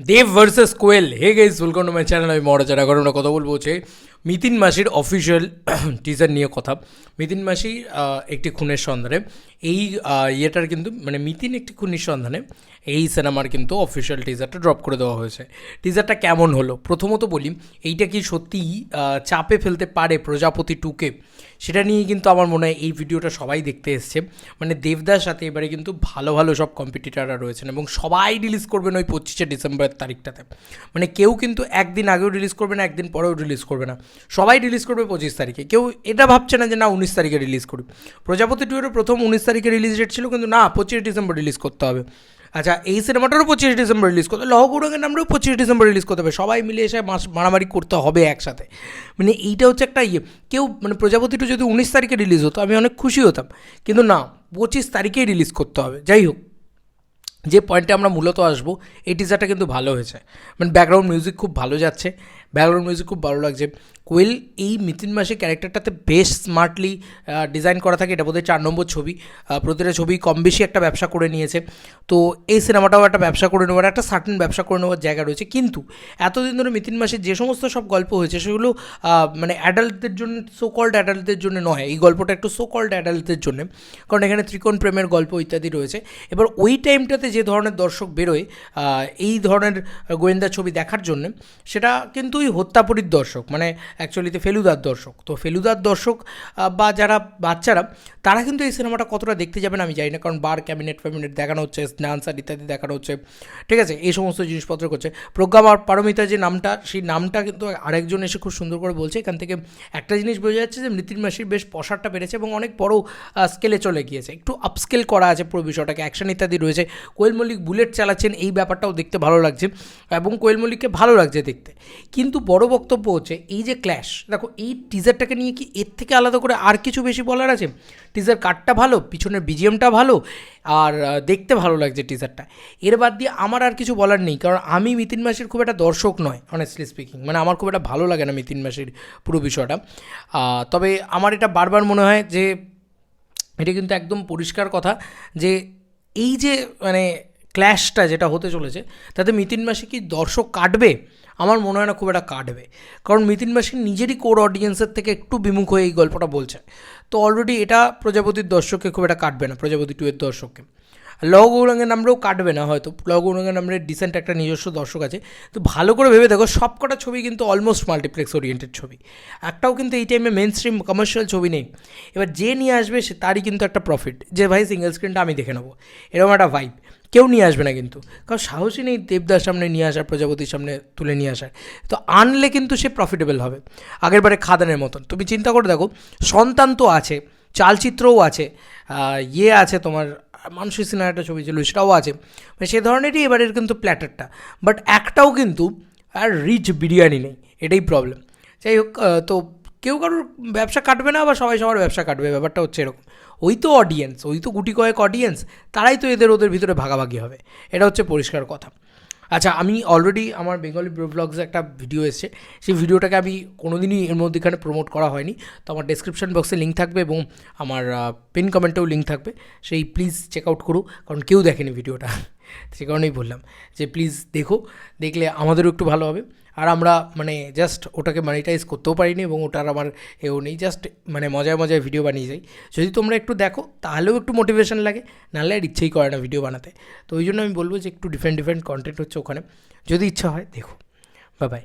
Dev versus Koel. Hey guys welcome to my channel আমি মহারাজার এখন আমরা কথা বলব, হচ্ছে মিতিন মাসির অফিসিয়াল টিজার নিয়ে কথা। মিতিন মাসি একটি খুনের সন্ধানে। এই ইয়েটার কিন্তু মানে মিতিন একটি খুনের সন্ধানে এই সিনেমার কিন্তু অফিসিয়াল টিজারটা ড্রপ করে দেওয়া হয়েছে। টিজারটা কেমন হলো? প্রথমত বলি, এইটা কি সত্যিই চাপে ফেলতে পারে প্রজাপতি টুকে সেটা নিয়ে কিন্তু আমার মনে হয় এই ভিডিওটা সবাই দেখতে এসছে। মানে দেবদার সাথে এবারে কিন্তু ভালো ভালো সব কম্পিটিটাররা রয়েছেন এবং সবাই রিলিজ করবেন ওই পঁচিশে ডিসেম্বরের তারিখটাতে। মানে কেউ কিন্তু একদিন আগেও রিলিজ করবে না, একদিন পরেও রিলিজ করবে না। সবাই রিলিজ করবে পঁচিশ তারিখে। কেউ এটা ভাবছে না যে না উনিশ তারিখে রিলিজ করি প্রজাপতি টুয়েরও প্রথম উনিশ তারিখে রিলিজ ডেট ছিল, কিন্তু না, পঁচিশে ডিসেম্বর রিলিজ করতে হবে। আচ্ছা এই সিনেমাটারও পঁচিশে ডিসেম্বর রিলিজ করতে হবে। লহগুরঙ্গের নামটাও পঁচিশে ডিসেম্বর রিলিজ করতে হবে। সবাই মিলে এসে মাস, মারামারি করতে হবে একসাথে। মানে এইটা হচ্ছে একটা ইয়ে। কেউ মানে প্রজাপতিটা যদি উনিশ তারিখে রিলিজ হতো, আমি অনেক খুশি হতাম। কিন্তু না, পঁচিশ তারিখেই রিলিজ করতে হবে। যাই হোক, যে পয়েন্টে আমরা মূলত আসব, এই টিজারটা কিন্তু ভালো হয়েছে। মানে ব্যাকগ্রাউন্ড মিউজিক খুব ভালো যাচ্ছে। ব্যাকগ্রাউন্ড মিউজিক খুব ভালো লাগছে। কোয়েল এই মিতিন মাসের ক্যারেক্টারটাতে বেশ স্মার্টলি ডিজাইন করা থাকে। এটা বোধহয় চার নম্বর ছবি। প্রতিটা ছবি কম বেশি একটা ব্যবসা করে নিয়েছে। তো এই সিনেমাটাও একটা ব্যবসা করে নেওয়ার, একটা সার্টেন ব্যবসা করে নেওয়ার জায়গা রয়েছে। কিন্তু এতদিন ধরে মিতিন মাসে যে সমস্ত সব গল্প হয়েছে, সেগুলো মানে অ্যাডাল্টদের জন্য সো কল্ড অ্যাডাল্টদের জন্য নয়। এই গল্পটা একটু সো কল্ড অ্যাডাল্টদের জন্য। কারণ এখানে ত্রিকোণ প্রেমের গল্প ইত্যাদি রয়েছে। এবার ওই টাইমটাতে যে ধরনের দর্শক বেরোয় এই ধরনের গোয়েন্দা ছবি দেখার জন্য, সেটা কিন্তু হত্যাপরির দর্শক মানে অ্যাকচুয়ালিতে ফেলুদার দর্শক। তো ফেলুদার দর্শক বা যারা বাচ্চারা, তারা কিন্তু এই সিনেমাটা কতটা দেখতে যাবেন আমি জানি না, কারণ বার, ক্যাবিনেট, ফ্যাবিনেট দেখানো হচ্ছে ডান্সার ইত্যাদি দেখানো হচ্ছে। ঠিক আছে, এই সমস্ত জিনিসপত্র করছে। প্রজ্ঞা আর পারমিতা যে নামটা, সেই নামটা কিন্তু আরেকজন এসে খুব সুন্দর করে বলছে। এখান থেকে একটা জিনিস বোঝা যাচ্ছে যে মৃত্যুর মাসির বেশ পশারটা বেড়েছে এবং অনেক বড় স্কেলে চলে গিয়েছে। একটু আপস্কেল করা আছে পুরো বিষয়টাকে অ্যাকশন ইত্যাদি রয়েছে। কোয়েল মল্লিক বুলেট চালাচ্ছেন, এই ব্যাপারটাও দেখতে ভালো লাগছে এবং কোয়েল মল্লিককে ভালো লাগছে দেখতে। কিন্তু বড় বক্তব্য হচ্ছে এই যে ক্ল্যাশ দেখো এই টিজারটাকে নিয়ে কি এর থেকে আলাদা করে আর কিছু বেশি বলার আছে? টিজার কাটটা ভালো, পিছনের বিজিএমটা ভালো, আর দেখতে ভালো লাগছে টিজারটা এর বাদ দিয়ে আমার আর কিছু বলার নেই, কারণ আমি মিতিন মাসির খুব একটা দর্শক নয় অনেস্টলি স্পিকিং মানে আমার খুব একটা ভালো লাগে না মিতিন মাসির পুরো বিষয়টা। তবে আমার এটা বারবার মনে হয় যে, এটা কিন্তু একদম পরিষ্কার কথা যে, এই যে মানে ক্ল্যাশটা যেটা হতে চলেছে, তাতে মিতিন মাসি কি দর্শক কাটবে? আমার মনে হয় না খুব একটা কাটবে। কারণ মিতিন মাসি নিজেরই কোর অডিয়েন্সের থেকে একটু বিমুখ হয়ে এই গল্পটা বলছে তো অলরেডি এটা প্রজাপতির দর্শককে খুব একটা কাটবে না, প্রজাপতি টু এর দর্শককে। লহ গৌরাঙ্গের নামটাও কাটবে না হয়তো। লহ গৌরাঙ্গের নামের ডিসেন্ট একটা নিজস্ব দর্শক আছে। তো ভালো করে ভেবে দেখো সব কটা ছবি কিন্তু অলমোস্ট মাল্টিপ্লেক্স ওরিয়েন্টেড ছবি। একটাও কিন্তু এই টাইমে মেন স্ট্রিম কমার্শিয়াল ছবি নেই। এবার যে নিয়ে আসবে সে তারই কিন্তু একটা প্রফিট যে ভাই সিঙ্গেল স্ক্রিনটা আমি দেখে নেব। এরকম একটা ভাইব কেউ নিয়ে আসবে না কিন্তু। কারণ সাহসী নেই দেবদার সামনে নিয়ে আসার, প্রজাপতির সামনে তুলে নিয়ে আসার। তো আনলে কিন্তু সে প্রফিটেবল হবে। আগের বারে খাদানের মতন। তুমি চিন্তা করে দেখো, সন্তান তো আছে, চালচিত্রও আছে ইয়ে আছে তোমার মানুষের সিনেমা একটা ছবি ছিল, সেটাও আছে। মানে সে ধরনেরই এবারের কিন্তু প্ল্যাটারটা। বাট একটাও কিন্তু আর রিচ বিরিয়ানি নেই, এটাই প্রবলেম যাই হোক তো কেউ কারোর ব্যবসা কাটবে না বা সবাই সবার ব্যবসা কাটবে, ব্যাপারটা হচ্ছে এরকম। ওই তো অডিয়েন্স ওই তো গুটি কয়েক অডিয়েন্স তারাই তো এদের ওদের ভিতরে ভাগাভাগি হবে। এটা হচ্ছে পরিষ্কার কথা। আচ্ছা আমি অলরেডি আমার বেঙ্গলি ব্লগসে একটা ভিডিও এসছে। সেই ভিডিওটাকে আমি কোনো দিনই এর মধ্যে এখানে প্রমোট করা হয়নি। তো আমার ডেসক্রিপশন বক্সে লিঙ্ক থাকবে এবং আমার পিন কমেন্টেও লিঙ্ক থাকবে। সেই প্লিজ চেক আউট করো কারণ কেউ দেখেনি ভিডিওটা সে কারণেই বললাম যে প্লিজ দেখো, দেখলে আমাদেরও একটু ভালো হবে। আর আমরা মানে জাস্ট ওটাকে মানিটাইজ করতেও পারিনি এবং ওটার আমার এও নেই জাস্ট মানে মজায় মজায় ভিডিও বানিয়ে যাই। যদি তোমরা একটু দেখো, তাহলেও একটু মোটিভেশন লাগে, নাহলে আর ইচ্ছেই করে না ভিডিও বানাতে। তো ওই জন্য আমি বলব যে একটু ডিফারেন্ট ডিফারেন্ট কন্টেন্ট হচ্ছে ওখানে। যদি ইচ্ছা হয়, দেখো। Bye bye